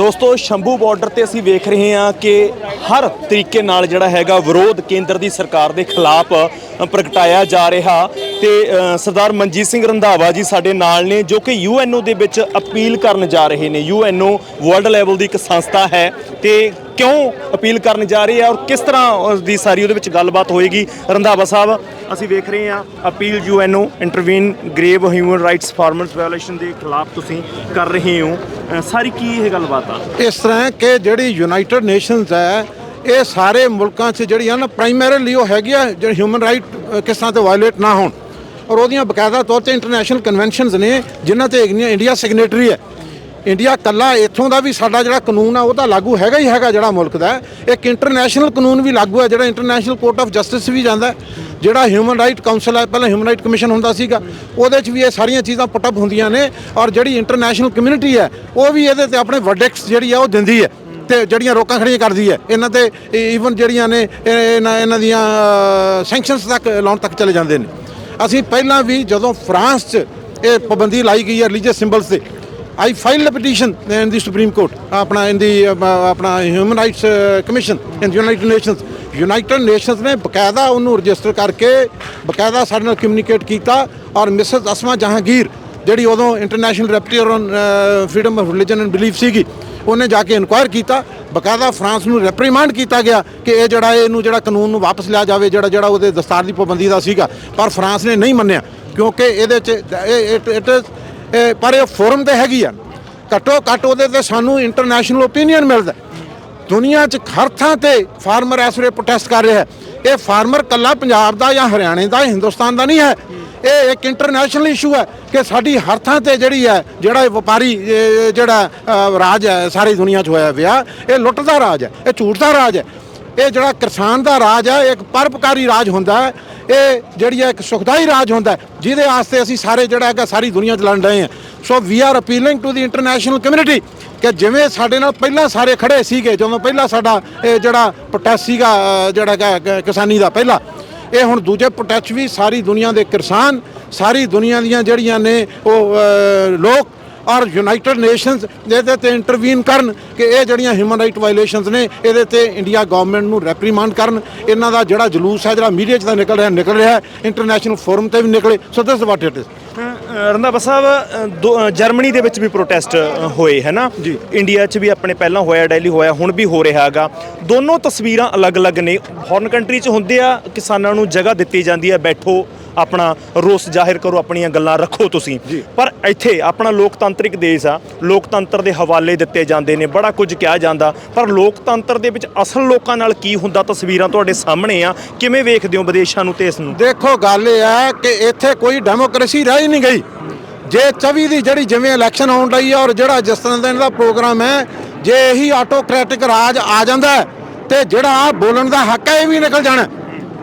ਦੋਸਤੋ, ਸ਼ੰਭੂ ਬਾਰਡਰ ਤੇ ਅਸੀਂ ਵੇਖ ਰਹੇ ਹਾਂ ਕਿ ਹਰ ਤਰੀਕੇ ਨਾਲ ਜਿਹੜਾ ਹੈਗਾ ਵਿਰੋਧ ਕੇਂਦਰ ਦੀ ਸਰਕਾਰ ਦੇ ਖਿਲਾਫ ਪ੍ਰਗਟਾਇਆ ਜਾ ਰਿਹਾ ਤੇ ਸਰਦਾਰ ਮਨਜੀਤ ਸਿੰਘ ਰੰਧਾਵਾ ਜੀ ਸਾਡੇ ਨਾਲ ਨੇ ਜੋ ਕਿ ਯੂਐਨਓ ਦੇ ਵਿੱਚ ਅਪੀਲ ਕਰਨ ਜਾ ਰਹੇ ਨੇ। ਯੂਐਨਓ ਵਰਲਡ ਲੈਵਲ ਦੀ ਇੱਕ ਸੰਸਥਾ ਹੈ ਤੇ ਕਿਉਂ ਅਪੀਲ ਕਰਨ ਜਾ ਰਹੀ ਹੈ ਔਰ ਕਿਸ ਤਰ੍ਹਾਂ ਦੀ ਸਾਰੀ ਉਹਦੇ ਵਿੱਚ ਗੱਲਬਾਤ ਹੋਏਗੀ? ਰੰਧਾਵਾ ਸਾਹਿਬ ਅਸੀਂ ਵੇਖ ਰਹੇ ਹਾਂ appeal UNO intervene grave human rights farmers violation ਦੇ ਖਿਲਾਫ ਤੁਸੀਂ ਕਰ ਰਹੇ ਹੋ ਅ, ਸਾਰੀ ਕੀ ਇਹ ਗੱਲਬਾਤ ਆ ਇਸ ਤਰ੍ਹਾਂ ਹੈ ਕਿ ਜਿਹੜੀ ਯੂਨਾਈਟਿਡ ਨੇਸ਼ਨਸ ਹੈ ਇਹ ਸਾਰੇ ਮੁਲਕਾਂ 'ਚ ਜਿਹੜੀਆਂ ਨਾ ਪ੍ਰਾਇਮਰੀਲੀ ਉਹ ਹੈਗੀ ਆ ਜਿਹੜੇ ਹਿਊਮਨ ਰਾਈਟ ਕਿਸ ਤਰ੍ਹਾਂ ਤੇ ਵਾਇਓਲੇਟ ਨਾ ਹੋਣ ਔਰ ਉਹਦੀਆਂ ਬਕਾਇਦਾ ਤੌਰ ਤੇ ਇੰਟਰਨੈਸ਼ਨਲ ਕਨਵੈਨਸ਼ਨਸ ਨੇ ਜਿਨ੍ਹਾਂ ਤੇ ਇੰਡੀਆ ਇੰਡੀਆ ਸਿਗਨੇਟਰੀ ਹੈ ਇੰਡੀਆ ਕੱਲਾ ਇੱਥੋਂ ਦਾ ਵੀ ਸਾਡਾ ਜਿਹੜਾ ਕਾਨੂੰਨ ਆ ਉਹ ਤਾਂ ਲਾਗੂ ਹੈਗਾ ਹੀ ਹੈਗਾ ਜਿਹੜਾ ਮੁਲਕ ਦਾ ਹੈ। ਇੱਕ ਇੰਟਰਨੈਸ਼ਨਲ ਕਾਨੂੰਨ ਵੀ ਲਾਗੂ ਹੈ ਜਿਹੜਾ ਇੰਟਰਨੈਸ਼ਨਲ ਕੋਰਟ ਆਫ ਜਸਟਿਸ ਵੀ ਜਾਂਦਾ ਹੈ। ਜਿਹੜਾ ਹਿਊਮਨ ਰਾਈਟ ਕਾਉਂਸਲ ਹੈ, ਪਹਿਲਾਂ ਹਿਊਮਨ ਰਾਈਟ ਕਮਿਸ਼ਨ ਹੁੰਦਾ ਸੀਗਾ, ਉਹਦੇ 'ਚ ਵੀ ਇਹ ਸਾਰੀਆਂ ਚੀਜ਼ਾਂ ਪੁੱਟ ਅਪ ਹੁੰਦੀਆਂ ਨੇ ਔਰ ਜਿਹੜੀ ਇੰਟਰਨੈਸ਼ਨਲ ਕਮਿਊਨਿਟੀ ਹੈ, ਉਹ ਵੀ ਇਹਦੇ ਤੇ ਆਪਣੇ ਵਰਡਿਕਟਸ ਜਿਹੜੀ ਆ, ਉਹ ਦਿੰਦੀ ਹੈ ਤੇ ਜਿਹੜੀਆਂ ਰੋਕਾਂ ਖੜੀਆਂ ਕਰਦੀ ਹੈ, ਇਹਨਾਂ ਤੇ ਈਵਨ ਜਿਹੜੀਆਂ ਨੇ ਇਹਨਾਂ ਇਹਨਾਂ ਦੀਆਂ ਸੈਂਕਸ਼ਨਸ ਤੱਕ, ਲਾਉਣ ਤੱਕ ਚਲੇ ਜਾਂਦੇ ਨੇ। ਅਸੀਂ ਪਹਿਲਾਂ ਵੀ ਜਦੋਂ ਫਰਾਂਸ 'ਚ ਇਹ ਪਾਬੰਦੀ ਲਾਈ ਗਈ ਹੈ ਰਿਲੀਜੀਅਸ ਸਿੰਬਲਸ ਤੇ I file a petition in the supreme court ਆਪਣਾ ਇਨ ਦੀ ਆਪਣਾ human rights commission in United Nations United Nations ਨੇ ਬਕਾਇਦਾ ਉਹਨੂੰ ਰਜਿਸਟਰ ਕਰਕੇ ਬਕਾਇਦਾ ਸਾਡੇ ਨਾਲ ਕਮਿਊਨੀਕੇਟ ਕੀਤਾ ਔਰ ਮਿਸਸ ਅਸਮਾ ਜਹਾਂਗੀਰ, ਜਿਹੜੀ ਉਦੋਂ international rapporteur on freedom of religion and belief ਸੀਗੀ, ਉਹਨੇ ਜਾ ਕੇ ਇਨਕੁਆਇਰ ਕੀਤਾ। ਬਕਾਇਦਾ ਫਰਾਂਸ ਨੂੰ ਰੈਪਰੀਮਾਂਡ ਕੀਤਾ ਗਿਆ ਕਿ ਇਹ ਜਿਹੜਾ ਇਹਨੂੰ ਜਿਹੜਾ ਕਾਨੂੰਨ ਨੂੰ ਵਾਪਸ ਲਿਆ ਜਾਵੇ, ਜਿਹੜਾ ਜਿਹੜਾ ਉਹਦੇ ਦਸਤਾਰ ਦੀ ਪਾਬੰਦੀ ਦਾ ਸੀਗਾ। ਪਰ ਫਰਾਂਸ ਨੇ ਨਹੀਂ ਮੰਨਿਆ, ਕਿਉਂਕਿ ਇਹਦੇ ਚ ਇਟ ਇਟ ਪਰ ਇਹ ਫੋਰਮ ਤੇ ਹੈਗੀ ਆ। ਘੱਟੋ ਘੱਟ ਉਹਦੇ ਤੇ ਸਾਨੂੰ ਇੰਟਰਨੈਸ਼ਨਲ ਓਪੀਨੀਅਨ ਮਿਲਦਾ। ਦੁਨੀਆ 'ਚ ਹਰ ਥਾਂ ਤੇ ਫਾਰਮਰ ਇਸ ਵੇਲੇ ਪ੍ਰੋਟੈਸਟ ਕਰ ਰਿਹਾ ਹੈ। ਇਹ ਫਾਰਮਰ ਕੱਲਾ ਪੰਜਾਬ ਦਾ ਜਾਂ ਹਰਿਆਣੇ ਦਾ, ਹਿੰਦੁਸਤਾਨ ਦਾ ਨਹੀਂ ਹੈ। ਇਹ ਇੱਕ ਇੰਟਰਨੈਸ਼ਨਲ ਇਸ਼ੂ ਹੈ ਕਿ ਸਾਡੀ ਹਰ ਥਾਂ ਤੇ ਜਿਹੜੀ ਹੈ, ਜਿਹੜਾ ਇਹ ਵਪਾਰੀ ਜਿਹੜਾ ਰਾਜ ਹੈ, ਸਾਰੀ ਦੁਨੀਆ 'ਚ ਹੋਇਆ ਪਿਆ, ਇਹ ਲੁੱਟ ਦਾ ਰਾਜ ਹੈ, ਇਹ ਝੂਠ ਦਾ ਰਾਜ ਹੈ। ਇਹ ਜਿਹੜਾ ਕਿਸਾਨ ਦਾ ਰਾਜ ਹੈ, ਇਹ ਇੱਕ ਪਰਪਕਾਰੀ ਰਾਜ ਹੁੰਦਾ ਹੈ। ਇਹ ਜਿਹੜੀ ਹੈ, ਇੱਕ ਸੁਖਦਾਈ ਰਾਜ ਹੁੰਦਾ ਜਿਹਦੇ ਵਾਸਤੇ ਅਸੀਂ ਸਾਰੇ ਜਿਹੜਾ ਹੈਗਾ, ਸਾਰੀ ਦੁਨੀਆ 'ਚ ਲੜ ਰਹੇ ਹਾਂ। So we are appealing to the international community ਕਿ ਜਿਵੇਂ ਸਾਡੇ ਨਾਲ ਪਹਿਲਾਂ ਸਾਰੇ ਖੜੇ ਸੀਗੇ, ਜਦੋਂ ਪਹਿਲਾਂ ਸਾਡਾ ਇਹ ਜਿਹੜਾ ਪ੍ਰੋਟੈਸਟ ਸੀਗਾ ਜਿਹੜਾ ਕਿਸਾਨੀ ਦਾ ਪਹਿਲਾਂ, ਇਹ ਹੁਣ ਦੂਜੇ ਪ੍ਰੋਟੈਸਟ ਵੀ ਸਾਰੀ ਦੁਨੀਆ ਦੇ ਕਿਸਾਨ, ਸਾਰੀ ਦੁਨੀਆ ਦੀਆਂ ਜਿਹੜੀਆਂ ਨੇ ਉਹ ਲੋਕ ਔਰ ਯੂਨਾਈਟਿਡ ਨੇਸ਼ਨਸ ਇਹਦੇ ਤੇ ਇੰਟਰਵੀਨ ਕਰਨ ਕਿ ਇਹ ਜਿਹੜੀਆਂ ਹਿਊਮਨ ਰਾਈਟ ਵਾਇਲੇਸ਼ਨਸ ਨੇ, ਇਹਦੇ ਤੇ ਇੰਡੀਆ ਗਵਰਨਮੈਂਟ ਨੂੰ ਰੈਪਰੀਮਾਂਡ ਕਰਨ। ਇਹਨਾਂ ਦਾ ਜਿਹੜਾ ਜਲੂਸ ਹੈ, ਜਿਹੜਾ ਮੀਡੀਆ 'ਚ ਤਾਂ ਨਿਕਲ ਰਿਹਾ ਨਿਕਲ ਰਿਹਾ ਇੰਟਰਨੈਸ਼ਨਲ ਫੋਰਮ ਤੇ ਵੀ ਨਿਕਲੇ। So this what it is Randhawa Sahib ਦੋ- ਜਰਮਨੀ ਦੇ ਵਿੱਚ ਵੀ ਪ੍ਰੋਟੈਸਟ ਹੋਏ ਹੈ ਨਾ? ਜੀ। ਇੰਡੀਆ 'ਚ ਵੀ ਆਪਣੇ ਪਹਿਲਾਂ ਹੋਇਆ ਡੈਲੀ ਹੋਇਆ ਹੁਣ ਵੀ ਹੋ ਰਿਹਾ ਹੈਗਾ। ਦੋਨੋਂ ਤਸਵੀਰਾਂ ਅਲੱਗ-ਅਲੱਗ ਨੇ। ਫੋਰਨ ਕੰਟਰੀ 'ਚ ਹੁੰਦੇ ਆ ਕਿਸਾਨਾਂ ਨੂੰ ਜਗ੍ਹਾ ਦਿੱਤੀ ਜਾਂਦੀ ਹੈ ਬੈਠੋ ਆਪਣਾ ਰੋਸ ਜ਼ਾਹਿਰ ਕਰੋ ਆਪਣੀਆਂ ਗੱਲਾਂ ਰੱਖੋ ਤੁਸੀਂ। ਪਰ ਇੱਥੇ ਆਪਣਾ ਲੋਕਤੰਤਰਿਕ ਦੇਸ਼ ਆ ਲੋਕਤੰਤਰ ਦੇ ਹਵਾਲੇ ਦਿੱਤੇ ਜਾਂਦੇ ਨੇ ਬੜਾ ਕੁਝ ਕਿਹਾ ਜਾਂਦਾ। ਪਰ ਲੋਕਤੰਤਰ ਦੇ ਵਿੱਚ ਅਸਲ ਲੋਕਾਂ ਨਾਲ ਕੀ ਹੁੰਦਾ ਤਸਵੀਰਾਂ ਤੁਹਾਡੇ ਸਾਹਮਣੇ ਆ। ਕਿਵੇਂ ਵੇਖਦੇ ਹੋ ਵਿਦੇਸ਼ਾਂ ਨੂੰ ਤੇ ਇਸ ਨੂੰ? ਦੇਖੋ ਗੱਲ ਇਹ ਹੈ ਕਿ ਇੱਥੇ ਕੋਈ ਡੈਮੋਕ੍ਰੇਸੀ ਰਹਿ ਨਹੀਂ ਗਈ। ਜੇ 24 ਦੀ ਜਿਹੜੀ ਜਿਵੇਂ ਇਲੈਕਸ਼ਨ ਆਉਣ ਲਈ ਹੈ ਔਰ ਜਿਹੜਾ ਜਿਸ ਤਰ੍ਹਾਂ ਦਾ ਇਹਨਾਂ ਦਾ ਪ੍ਰੋਗਰਾਮ ਹੈ ਜੇ ਇਹੀ ਆਟੋਕ੍ਰੈਟਿਕ ਰਾਜ ਆ ਜਾਂਦਾ ਤੇ ਜਿਹੜਾ ਬੋਲਣ ਦਾ ਹੱਕ ਹੈ ਇਹ ਵੀ ਨਿਕਲ ਜਾਣਾ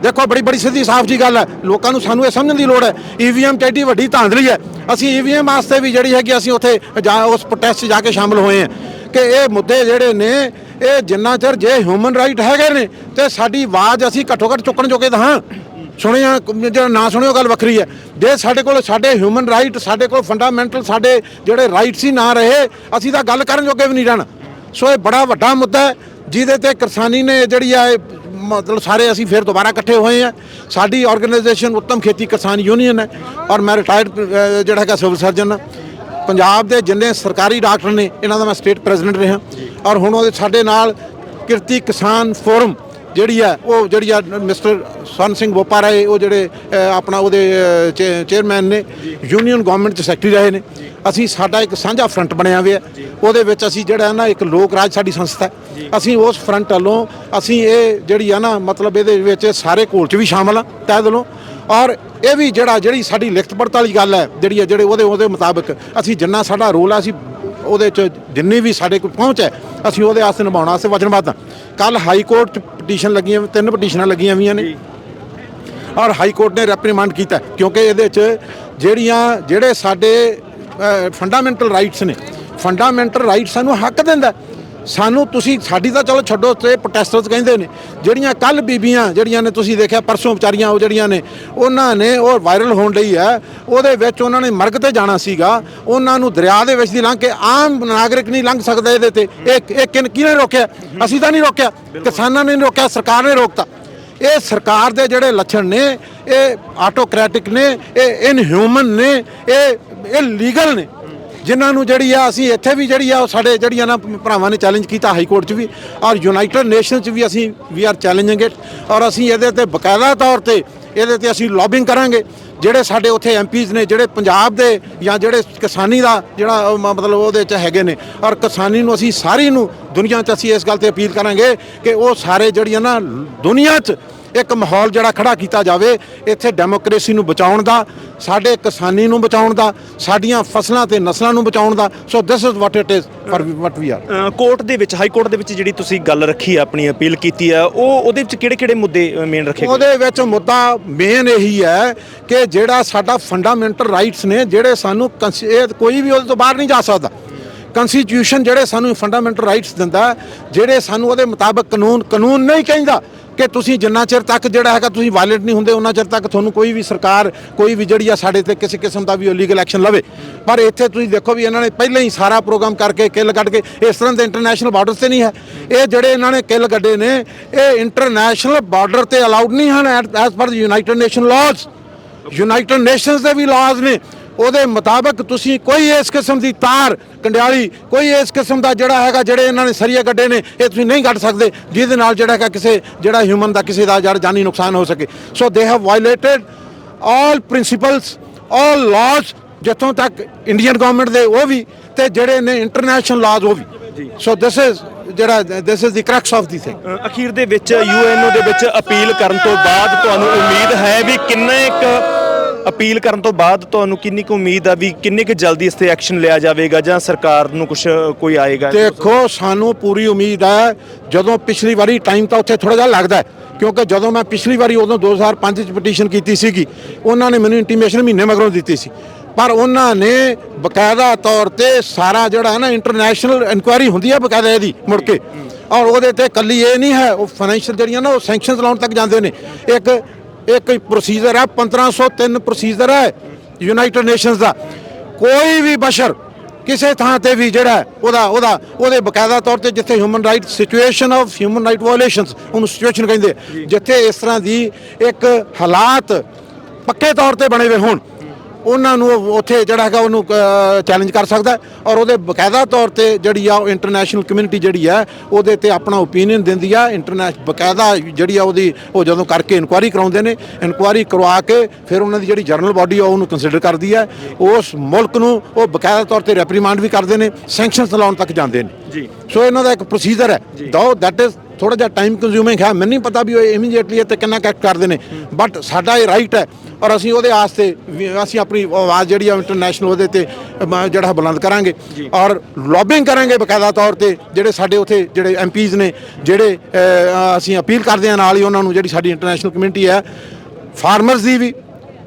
ਦੇਖੋ, ਬੜੀ ਬੜੀ ਸਿੱਧੀ, ਸਾਫ਼ ਜੀ ਗੱਲ ਹੈ। ਲੋਕਾਂ ਨੂੰ ਸਾਨੂੰ ਇਹ ਸਮਝਣ ਦੀ ਲੋੜ ਹੈ। ਈਵੀਐਮ ਐਡੀ ਵੱਡੀ ਧਾਂਦਲੀ ਹੈ। ਅਸੀਂ ਈਵੀਐਮ ਵਾਸਤੇ ਵੀ ਜਿਹੜੀ ਹੈਗੀ, ਅਸੀਂ ਉੱਥੇ ਜਾ, ਉਸ ਪ੍ਰੋਟੈਸਟ 'ਚ ਜਾ ਕੇ ਸ਼ਾਮਲ ਹੋਏ ਹਾਂ ਕਿ ਇਹ ਮੁੱਦੇ ਜਿਹੜੇ ਨੇ, ਇਹ ਜਿੰਨਾ ਚਿਰ ਜੇ ਹਿਊਮਨ ਰਾਈਟ ਹੈਗੇ ਨੇ ਤੇ ਸਾਡੀ ਆਵਾਜ਼ ਅਸੀਂ ਘੱਟੋ ਘੱਟ ਚੁੱਕਣ ਜੋਗੇ ਤਾਂ ਹਾਂ। ਸੁਣਿਆ, ਜਿਹੜਾ ਨਾ ਸੁਣਿਓ, ਗੱਲ ਵੱਖਰੀ ਹੈ। ਜੇ ਸਾਡੇ ਕੋਲ ਸਾਡੇ ਹਿਊਮਨ ਰਾਈਟ ਸਾਡੇ ਕੋਲ ਫੰਡਾਮੈਂਟਲ ਸਾਡੇ ਜਿਹੜੇ ਰਾਈਟਸ ਹੀ ਨਾ ਰਹੇ, ਅਸੀਂ ਤਾਂ ਗੱਲ ਕਰਨ ਜੋਗੇ ਵੀ ਨਹੀਂ ਰਹਿਣਾ। ਸੋ ਇਹ ਬੜਾ ਵੱਡਾ ਮੁੱਦਾ ਹੈ, ਜਿਹਦੇ ਤੇ ਕਿਸਾਨੀ ਨੇ ਜਿਹੜੀ ਆ ਮਤਲਬ ਸਾਰੇ ਅਸੀਂ ਫਿਰ ਦੁਬਾਰਾ ਇਕੱਠੇ ਹੋਏ ਆ ਸਾਡੀ ਆਰਗੇਨਾਈਜੇਸ਼ਨ ਉੱਤਮ ਖੇਤੀ ਕਿਸਾਨ ਯੂਨੀਅਨ ਹੈ ਔਰ ਮੈਂ ਰਿਟਾਇਰਡ ਜਿਹੜਾ ਹੈਗਾ ਸਿਵਲ ਸਰਜਨ ਹਾਂ। ਪੰਜਾਬ ਦੇ ਜਿੰਨੇ ਸਰਕਾਰੀ ਡਾਕਟਰ ਨੇ, ਇਹਨਾਂ ਦਾ ਮੈਂ ਸਟੇਟ ਪ੍ਰੈਜ਼ੀਡੈਂਟ ਰਿਹਾ। ਔਰ ਹੁਣ ਉਹਦੇ ਸਾਡੇ ਨਾਲ ਕਿਰਤੀ ਕਿਸਾਨ ਫੋਰਮ ਜਿਹੜੀ ਆ, ਉਹ ਜਿਹੜੀ ਆ ਮਿਸਟਰ ਸਨ ਸਿੰਘ ਬੋਪਾ ਰਹੇ ਉਹ ਜਿਹੜੇ ਆਪਣਾ ਉਹਦੇ ਚੇ- ਚੇਅਰਮੈਨ ਨੇ, ਯੂਨੀਅਨ ਗਵਰਨਮੈਂਟ ਚ ਸੈਕਟਰੀ ਰਹੇ ਨੇ। ਅਸੀਂ ਸਾਡਾ ਇੱਕ ਸਾਂਝਾ ਫਰੰਟ ਬਣਿਆ ਹੋਇਆ, ਉਹਦੇ ਵਿੱਚ ਅਸੀਂ ਜਿਹੜਾ ਨਾ ਇੱਕ ਲੋਕ ਰਾਜ ਸਾਡੀ ਸੰਸਥਾ ਅਸੀਂ ਉਸ ਫਰੰਟ ਵੱਲੋਂ, ਅਸੀਂ ਇਹ ਜਿਹੜੀ ਆ ਨਾ, ਮਤਲਬ ਇਹਦੇ ਵਿੱਚ ਸਾਰੇ ਕੋਲ ਚ ਵੀ ਸ਼ਾਮਲ ਆ, ਤਹਿ ਦਿਲੋਂ। ਔਰ ਇਹ ਵੀ ਜਿਹੜਾ, ਜਿਹੜੀ ਸਾਡੀ ਲਿਖਤ ਪੜਤ ਵਾਲੀ ਗੱਲ ਹੈ, ਜਿਹੜੀ ਹੈ ਜਿਹੜੇ ਉਹਦੇ ਉਹਦੇ ਮੁਤਾਬਕ ਅਸੀਂ ਜਿੰਨਾ ਸਾਡਾ ਰੋਲ ਆ, ਅਸੀਂ ਉਹਦੇ ਚ ਜਿੰਨੀ ਵੀ ਸਾਡੇ ਕੋਲ ਪਹੁੰਚ ਹੈ, ਅਸੀਂ ਉਹਦੇ ਵਾਸਤੇ ਨਿਭਾਉਣ ਵਾਸਤੇ ਵਚਨਬੱਧ ਹਾਂ। ਕੱਲ ਹਾਈ ਕੋਰਟ ਚ ਪਟੀਸ਼ਨ ਲੱਗੀਆਂ ਤਿੰਨ ਪਟੀਸ਼ਨਾਂ ਲੱਗੀਆਂ ਹੋਈਆਂ ਨੇ। ਔਰ ਹਾਈ ਕੋਰਟ ਨੇ ਰੈਪਰੀਮਾਂਡ ਕੀਤਾ ਕਿਉਂਕਿ ਇਹਦੇ ਚ ਜਿਹੜੀਆਂ ਜਿਹੜੇ ਸਾਡੇ ਫੰਡਾਮੈਂਟਲ ਰਾਈਟਸ ਨੇ ਫੰਡਾਮੈਂਟਲ ਰਾਈਟ ਸਾਨੂੰ ਹੱਕ ਦਿੰਦਾ। ਸਾਨੂੰ ਤੁਸੀਂ ਸਾਡੀ ਤਾਂ ਚਲੋ ਛੱਡੋ ਤੇ ਪ੍ਰੋਟੈਸਟਰਸ ਕਹਿੰਦੇ ਨੇ, ਜਿਹੜੀਆਂ ਕੱਲ ਬੀਬੀਆਂ ਜਿਹੜੀਆਂ ਨੇ ਤੁਸੀਂ ਦੇਖਿਆ, ਪਰਸੋਂ ਵਿਚਾਰੀਆਂ ਉਹ ਜਿਹੜੀਆਂ ਨੇ, ਉਹਨਾਂ ਨੇ ਉਹ ਵਾਇਰਲ ਹੋਣ ਲਈ ਹੈ, ਉਹਦੇ ਵਿੱਚ ਉਹਨਾਂ ਨੇ ਮਰਗ ਤੇ ਜਾਣਾ ਸੀਗਾ, ਉਹਨਾਂ ਨੂੰ ਦਰਿਆ ਦੇ ਵਿੱਚ ਦੀ ਲੰਘ ਕੇ ਆਮ ਨਾਗਰਿਕ ਨਹੀਂ ਲੰਘ ਸਕਦਾ ਇਹਦੇ ਤੇ, ਇਹ ਇਹ ਕਿਹਨੇ ਰੋਕਿਆ? ਅਸੀਂ ਤਾਂ ਨਹੀਂ ਰੋਕਿਆ, ਕਿਸਾਨਾਂ ਨੇ ਨਹੀਂ ਰੋਕਿਆ, ਸਰਕਾਰ ਨੇ ਰੋਕਤਾ। ਇਹ ਸਰਕਾਰ ਦੇ ਜਿਹੜੇ ਲੱਛਣ ਨੇ, ਇਹ ਆਟੋਕ੍ਰੈਟਿਕ ਨੇ, ਇਹ ਇਨਹਿਊਮਨ ਨੇ, ਇਹ ਇਹ ਲੀਗਲ ਨੇ। ਜਿਨ੍ਹਾਂ ਨੂੰ ਜਿਹੜੀ ਆ ਅਸੀਂ ਇੱਥੇ ਵੀ ਜਿਹੜੀ ਆ ਉਹ ਸਾਡੇ ਜਿਹੜੀਆਂ ਨਾ ਭਰਾਵਾਂ ਨੇ ਚੈਲੰਜ ਕੀਤਾ ਹਾਈ ਕੋਰਟ 'ਚ ਵੀ, ਔਰ ਯੂਨਾਈਟਿਡ ਨੇਸ਼ਨ 'ਚ ਵੀ ਅਸੀਂ ਵੀ ਆਰ ਚੈਲੰਜਿੰਗ ਇਟ ਔਰ ਅਸੀਂ ਇਹਦੇ ਤੇ ਬਕਾਇਦਾ ਤੌਰ ਤੇ ਇਹਦੇ ਤੇ ਅਸੀਂ ਲੌਬਿੰਗ ਕਰਾਂਗੇ, ਜਿਹੜੇ ਸਾਡੇ ਉੱਥੇ ਐਮਪੀਜ਼ ਨੇ, ਜਿਹੜੇ ਪੰਜਾਬ ਦੇ ਜਾਂ ਜਿਹੜੇ ਕਿਸਾਨੀ ਦਾ ਜਿਹੜਾ ਮਤਲਬ ਉਹਦੇ 'ਚ ਹੈਗੇ ਨੇ, ਔਰ ਕਿਸਾਨੀ ਨੂੰ ਅਸੀਂ ਸਾਰੀ ਨੂੰ ਦੁਨੀਆ 'ਚ ਅਸੀਂ ਇਸ ਗੱਲ ਤੇ ਅਪੀਲ ਕਰਾਂਗੇ ਕਿ ਉਹ ਸਾਰੇ ਜਿਹੜੀਆਂ ਨਾ ਦੁਨੀਆ 'ਚ ਇੱਕ ਮਾਹੌਲ ਜਿਹੜਾ ਖੜਾ ਕੀਤਾ ਜਾਵੇ ਇੱਥੇ ਡੈਮੋਕ੍ਰੇਸੀ ਨੂੰ ਬਚਾਉਣ ਦਾ ਸਾਡੇ ਕਿਸਾਨੀ ਨੂੰ ਬਚਾਉਣ ਦਾ ਸਾਡੀਆਂ ਫਸਲਾਂ ਤੇ ਨਸਲਾਂ ਨੂੰ ਬਚਾਉਣ ਦਾ। So this is what it is for what we are court ਦੇ ਵਿੱਚ ਹਾਈ ਕੋਰਟ ਦੇ ਵਿੱਚ ਜਿਹੜੀ ਤੁਸੀਂ ਗੱਲ ਰੱਖੀ ਆ ਆਪਣੀ ਅਪੀਲ ਕੀਤੀ ਆ ਉਹ ਉਹਦੇ ਵਿੱਚ ਕਿਹੜੇ ਕਿਹੜੇ ਮੁੱਦੇ ਮੇਨ ਰੱਖੇ ਉਹਦੇ ਵਿੱਚ ਮੁੱਦਾ ਮੇਨ ਇਹੀ ਹੈ ਕਿ ਜਿਹੜਾ ਸਾਡਾ ਫੰਡਾਮੈਂਟਲ ਰਾਈਟਸ ਨੇ ਜਿਹੜੇ ਸਾਨੂੰ ਕੋਈ ਵੀ ਉਹਦੇ ਤੋਂ ਬਾਹਰ ਨਹੀਂ ਜਾ ਸਕਦਾ। ਕਨਸਟੀਟਿਊਸ਼ਨ ਜਿਹੜੇ ਸਾਨੂੰ ਫੰਡਾਮੈਂਟਲ ਰਾਈਟਸ ਦਿੰਦਾ ਜਿਹੜੇ ਸਾਨੂੰ ਉਹਦੇ ਮੁਤਾਬਕ ਕਾਨੂੰਨ ਕਾਨੂੰਨ ਨਹੀਂ ਕਹਿੰਦਾ ਕਿ ਤੁਸੀਂ ਜਿੰਨਾ ਚਿਰ ਤੱਕ ਜਿਹੜਾ ਹੈਗਾ ਤੁਸੀਂ ਵਾਇਲੇਟ ਨਹੀਂ ਹੁੰਦੇ ਉਹਨਾਂ ਚਿਰ ਤੱਕ ਤੁਹਾਨੂੰ ਕੋਈ ਵੀ ਸਰਕਾਰ, ਕੋਈ ਵੀ ਜਿਹੜੀ ਆ ਸਾਡੇ ਤੇ ਕਿਸੇ ਕਿਸਮ ਦਾ ਵੀ ਲੀਗਲ ਐਕਸ਼ਨ ਲਵੇ। ਪਰ ਇੱਥੇ ਤੁਸੀਂ ਦੇਖੋ ਵੀ ਇਹਨਾਂ ਨੇ ਪਹਿਲਾਂ ਹੀ ਸਾਰਾ ਪ੍ਰੋਗਰਾਮ ਕਰਕੇ ਕਿੱਲ ਕੱਢ ਕੇ, ਇਸ ਤਰ੍ਹਾਂ ਦੇ ਇੰਟਰਨੈਸ਼ਨਲ ਬਾਰਡਰਸ ਤੇ ਨਹੀਂ ਹੈ। ਇਹ ਜਿਹੜੇ ਇਹਨਾਂ ਨੇ ਕਿੱਲ ਕੱਢੇ ਨੇ, ਇਹ ਇੰਟਰਨੈਸ਼ਨਲ ਬਾਰਡਰ ਤੇ ਅਲਾਉਡ ਨਹੀਂ ਹਨ as per United Nation laws United Nations ਦੇ ਵੀ ਲਾਜ਼ ਨੇ। ਉਹਦੇ ਮੁਤਾਬਕ ਤੁਸੀਂ ਕੋਈ ਇਸ ਕਿਸਮ ਦੀ ਤਾਰ ਕੰਡਿਆਲੀ ਕੋਈ ਇਸ ਕਿਸਮ ਦਾ ਜਿਹੜਾ ਹੈਗਾ ਜਿਹੜੇ ਇਹਨਾਂ ਨੇ ਸਰੀਏ ਗੱਡੇ ਨੇ ਇਹ ਤੁਸੀਂ ਨਹੀਂ ਕੱਢ ਸਕਦੇ ਜਿਹਦੇ ਨਾਲ ਜਿਹੜਾ ਹੈਗਾ ਕਿਸੇ ਜਿਹੜਾ ਹਿਊਮਨ ਦਾ ਕਿਸੇ ਦਾ ਜਿਹੜਾ ਜਾਨੀ ਨੁਕਸਾਨ ਹੋ ਸਕੇ। ਸੋ ਦੇ ਹੈਵ ਵਾਇਲੇਟਡ ਆਲ ਪ੍ਰਿੰਸੀਪਲਸ ਆਲ ਲਾਜ਼ ਜਿੱਥੋਂ ਤੱਕ ਇੰਡੀਅਨ ਗਵਰਨਮੈਂਟ ਦੇ ਉਹ ਵੀ ਤੇ ਜਿਹੜੇ ਨੇ ਇੰਟਰਨੈਸ਼ਨਲ ਲਾਜ਼ ਉਹ ਵੀ। ਸੋ ਦਿਸ ਇਜ਼ ਜਿਹੜਾ this is the crux of the thing ਅਖੀਰ ਦੇ ਵਿੱਚ ਯੂਐਨਓ ਦੇ ਵਿੱਚ ਅਪੀਲ ਕਰਨ ਤੋਂ ਬਾਅਦ ਤੁਹਾਨੂੰ ਉਮੀਦ ਹੈ ਵੀ ਕਿੰਨੇ ਕੁ ਅਪੀਲ ਕਰਨ ਤੋਂ ਬਾਅਦ ਤੁਹਾਨੂੰ ਕਿੰਨੀ ਕੁ ਉਮੀਦ ਆ ਵੀ ਕਿੰਨੇ ਕੁ ਜਲਦੀ ਇਸ ਤੇ ਐਕਸ਼ਨ ਲਿਆ ਜਾਵੇਗਾ ਜਾਂ ਸਰਕਾਰ ਨੂੰ ਕੁਝ ਕੋਈ ਆਏਗਾ? ਦੇਖੋ, ਸਾਨੂੰ ਪੂਰੀ ਉਮੀਦ ਹੈ, ਜਦੋਂ ਪਿਛਲੀ ਵਾਰੀ ਟਾਈਮ ਤਾਂ ਉੱਥੇ ਥੋੜਾ ਜਿਹਾ ਲੱਗਦਾ ਕਿਉਂਕਿ ਜਦੋਂ ਮੈਂ ਪਿਛਲੀ ਵਾਰੀ ਉਦੋਂ 2005 ਚ ਪਟੀਸ਼ਨ ਕੀਤੀ ਸੀਗੀ, ਉਹਨਾਂ ਨੇ ਮੈਨੂੰ ਇੰਟੀਮੇਸ਼ਨ ਮਹੀਨੇ ਮਗਰੋਂ ਦਿੱਤੀ ਸੀ। ਪਰ ਉਹਨਾਂ ਨੇ ਬਕਾਇਦਾ ਤੌਰ ਤੇ ਸਾਰਾ ਜਿਹੜਾ ਹੈ ਨਾ ਇੰਟਰਨੈਸ਼ਨਲ ਇਨਕੁਆਇਰੀ ਹੁੰਦੀ ਹੈ ਬਕਾਇਦਾ ਇਹਦੀ ਮੁੜ ਕੇ। ਔਰ ਉਹਦੇ ਤੇ ਕੱਲੀ ਇਹ ਨਹੀਂ ਹੈ, ਉਹ ਫਾਈਨੈਂਸ਼ੀਅਲ ਜਿਹੜੀਆਂ ਨਾ, ਉਹ ਸੈਂਕਸ਼ਨਸ ਲਾਉਣ ਤੱਕ ਜਾਂਦੇ ਨੇ। ਇੱਕ ਇੱਕ ਪ੍ਰੋਸੀਜਰ ਹੈ 1503 ਪ੍ਰੋਸੀਜਰ ਹੈ ਯੂਨਾਈਟਿਡ ਨੇਸ਼ਨਸ ਦਾ। ਕੋਈ ਵੀ ਬਸ਼ਰ ਕਿਸੇ ਥਾਂ ਤੇ ਵੀ ਜਿਹੜਾ ਉਹਦਾ ਉਹਦਾ, ਉਹਦੇ ਬਕਾਇਦਾ ਤੌਰ ਤੇ ਜਿੱਥੇ human right situation of human right violations ਉਹਨੂੰ ਸਿਚੁਏਸ਼ਨ ਕਹਿੰਦੇ ਜਿੱਥੇ ਇਸ ਤਰ੍ਹਾਂ ਦੀ ਇੱਕ ਹਾਲਾਤ ਪੱਕੇ ਤੌਰ ਤੇ ਬਣੇ ਹੋਏ ਹੋਣ। ਉਹਨਾਂ ਨੂੰ ਉੱਥੇ ਜਿਹੜਾ ਹੈਗਾ ਉਹਨੂੰ ਚੈਲੰਜ ਕਰ ਸਕਦਾ ਹੈ ਔਰ ਉਹਦੇ ਬਕਾਇਦਾ ਤੌਰ ਤੇ ਜਿਹੜੀ ਆ ਉਹ ਇੰਟਰਨੈਸ਼ਨਲ ਕਮਿਊਨਿਟੀ ਜਿਹੜੀ ਆ ਉਹਦੇ ਤੇ ਆਪਣਾ ਓਪੀਨੀਅਨ ਦਿੰਦੀ ਆ ਇੰਟਰਨੈਸ਼ਨਲ ਬਕਾਇਦਾ ਜਿਹੜੀ ਆ ਉਹਦੀ ਉਹ ਜਦੋਂ ਕਰਕੇ ਇਨਕੁਆਇਰੀ ਕਰਾਉਂਦੇ ਨੇ ਇਨਕੁਆਇਰੀ ਕਰਵਾ ਕੇ ਫਿਰ ਉਹਨਾਂ ਦੀ ਜਿਹੜੀ ਜਰਨਲ ਬਾਡੀ ਆ ਉਹਨੂੰ ਕੰਸੀਡਰ ਕਰਦੀ ਹੈ ਉਸ ਮੁਲਕ ਨੂੰ ਉਹ ਬਕਾਇਦਾ ਤੌਰ ਤੇ ਰੈਪਰੀਮਾਂਡ ਵੀ ਕਰਦੇ ਨੇ ਸੈਂਕਸ਼ਨਸ ਲਾਉਣ ਤੱਕ ਜਾਂਦੇ ਨੇ। ਜੀ। ਸੋ ਇਹਨਾਂ ਦਾ ਇੱਕ ਪ੍ਰੋਸੀਜਰ ਹੈ। ਦੋ ਦੈਟ ਇਜ਼ ਥੋੜਾ ਜਿਹਾ ਟਾਈਮ ਕੰਜ਼ਿਊਮਿੰਗ ਹੈ ਮੈਨੂੰ ਨਹੀਂ ਪਤਾ ਵੀ ਉਹ ਇਮੀਡੀਏਟਲੀ ਤੇ ਕਿੰਨਾ ਕੈਕਟ ਕਰਦੇ ਨੇ। ਬਟ ਸਾਡਾ ਇਹ ਰਾਈਟ ਹੈ ਔਰ ਅਸੀਂ ਉਹਦੇ ਆਸਤੇ ਅਸੀਂ ਆਪਣੀ ਆਵਾਜ਼ ਜਿਹੜੀ ਆ ਇੰਟਰਨੈਸ਼ਨਲ ਉਹਦੇ ਤੇ ਜਿਹੜਾ ਬੁਲੰਦ ਕਰਾਂਗੇ। ਔਰ ਲੌਬਿੰਗ ਕਰਾਂਗੇ ਬਕਾਇਦਾ ਤੌਰ ਤੇ ਜਿਹੜੇ ਸਾਡੇ ਉਥੇ ਜਿਹੜੇ ਐਮਪੀਜ਼ ਨੇ ਜਿਹੜੇ ਅਸੀਂ ਅਪੀਲ ਕਰਦੇ ਹਾਂ ਨਾਲ ਹੀ ਉਹਨਾਂ ਨੂੰ ਜਿਹੜੀ ਸਾਡੀ ਇੰਟਰਨੈਸ਼ਨਲ ਕਮਿਊਨਿਟੀ ਹੈ ਫਾਰਮਰਸ ਦੀ ਵੀ।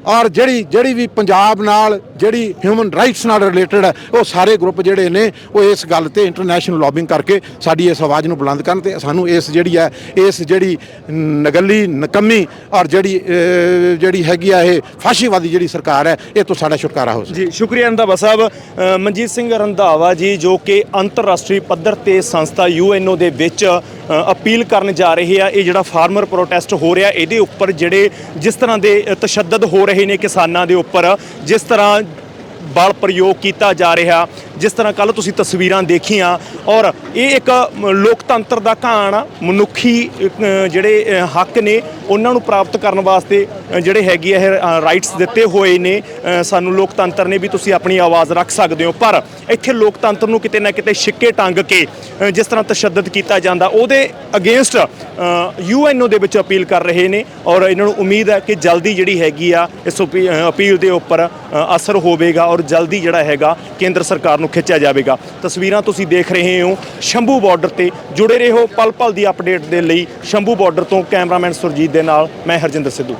ਔਰ ਜਿਹੜੀ ਜਿਹੜੀ ਵੀ ਪੰਜਾਬ ਨਾਲ ਜਿਹੜੀ ਹਿਊਮਨ ਰਾਈਟਸ ਨਾਲ ਰਿਲੇਟਡ ਹੈ, ਉਹ ਸਾਰੇ ਗਰੁੱਪ ਜਿਹੜੇ ਨੇ, ਉਹ ਇਸ ਗੱਲ ਤੇ ਇੰਟਰਨੈਸ਼ਨਲ ਲੌਬਿੰਗ ਕਰਕੇ ਸਾਡੀ ਇਸ ਆਵਾਜ਼ ਨੂੰ ਬੁਲੰਦ ਕਰਨ ਤੇ ਸਾਨੂੰ ਇਸ ਜਿਹੜੀ ਹੈ, ਇਸ ਜਿਹੜੀ ਨਗੱਲੀ ਨਕਮੀ ਔਰ ਜਿਹੜੀ ਜਿਹੜੀ ਹੈਗੀ ਆ ਇਹ ਫਾਸ਼ੀਵਾਦੀ ਜਿਹੜੀ ਸਰਕਾਰ ਹੈ, ਇਹ ਤੋਂ ਸਾਡਾ ਛੁਟਕਾਰਾ ਹੋ ਸਕੇ। ਜੀ, ਸ਼ੁਕਰੀਆ ਰੰਧਾਵਾ ਸਾਹਿਬ। ਮਨਜੀਤ ਸਿੰਘ ਰੰਧਾਵਾ ਜੀ, ਜੋ ਕਿ ਅੰਤਰਰਾਸ਼ਟਰੀ ਪੱਧਰ ਤੇ ਸੰਸਥਾ ਯੂਐਨਓ ਦੇ ਵਿੱਚ ਅਪੀਲ ਕਰਨ ਜਾ ਰਹੇ ਆ, ਇਹ ਜਿਹੜਾ ਫਾਰਮਰ ਪ੍ਰੋਟੈਸਟ ਹੋ ਰਿਹਾ, ਇਹਦੇ ਉੱਪਰ ਜਿਹੜੇ ਜਿਸ ਤਰ੍ਹਾਂ ਦੇ ਤਸ਼ੱਦਦ ਹੋ ਰਹੇ ਨੇ ਕਿਸਾਨਾਂ ਦੇ ਉੱਪਰ, ਜਿਸ ਤਰ੍ਹਾਂ ਬਲ ਪ੍ਰਯੋਗ ਕੀਤਾ ਜਾ ਰਿਹਾ। ਜਿਸ ਤਰ੍ਹਾਂ ਕੱਲ ਤੁਸੀਂ ਤਸਵੀਰਾਂ ਦੇਖੀਆਂ ਔਰ ਇਹ ਇੱਕ ਲੋਕਤੰਤਰ ਦਾ ਘਾਣ ਆ, ਮਨੁੱਖੀ ਜਿਹੜੇ ਹੱਕ ਨੇ, ਉਹਨਾਂ ਨੂੰ ਪ੍ਰਾਪਤ ਕਰਨ ਵਾਸਤੇ ਜਿਹੜੇ ਹੈਗੇ ਇਹ ਰਾਈਟਸ ਦਿੱਤੇ ਹੋਏ ਨੇ ਸਾਨੂੰ ਲੋਕਤੰਤਰ ਨੇ ਵੀ ਤੁਸੀਂ ਆਪਣੀ ਆਵਾਜ਼ ਰੱਖ ਸਕਦੇ ਹੋ। ਪਰ ਇੱਥੇ ਲੋਕਤੰਤਰ ਨੂੰ ਕਿਤੇ ਨਾ ਕਿਤੇ ਛਿੱਕੇ ਟੰਗ ਕੇ ਜਿਸ ਤਰ੍ਹਾਂ ਤਸ਼ੱਦਦ ਕੀਤਾ ਜਾਂਦਾ, ਉਹਦੇ ਅਗੇਂਸਟ ਯੂਐਨਓ ਦੇ ਵਿੱਚ ਅਪੀਲ ਕਰ ਰਹੇ ਨੇ ਔਰ ਇਹਨਾਂ ਨੂੰ ਉਮੀਦ ਹੈ ਕਿ ਜਲਦੀ ਜਿਹੜੀ ਹੈਗੀ ਆ, ਇਸ ਅਪੀ- ਅਪੀਲ ਦੇ ਉੱਪਰ ਅਸਰ ਹੋਵੇਗਾ ਔਰ ਜਲਦੀ ਜਿਹੜਾ ਹੈਗਾ ਕੇਂਦਰ ਸਰਕਾਰ ਨੂੰ ਖਿੱਚਿਆ ਜਾਵੇਗਾ। ਤਸਵੀਰਾਂ ਤੁਸੀਂ ਦੇਖ ਰਹੇ ਹੋ ਸ਼ੰਭੂ ਬਾਰਡਰ ਤੇ ਜੁੜੇ ਰਹੋ ਪਲ ਪਲ ਦੀ ਅਪਡੇਟ ਦੇ ਲਈ ਸ਼ੰਭੂ ਬਾਰਡਰ ਤੋਂ ਕੈਮਰਾਮੈਨ ਸੁਰਜੀਤ ਦੇ ਨਾਲ, ਮੈਂ ਹਰਜਿੰਦਰ ਸਿੱਧੂ।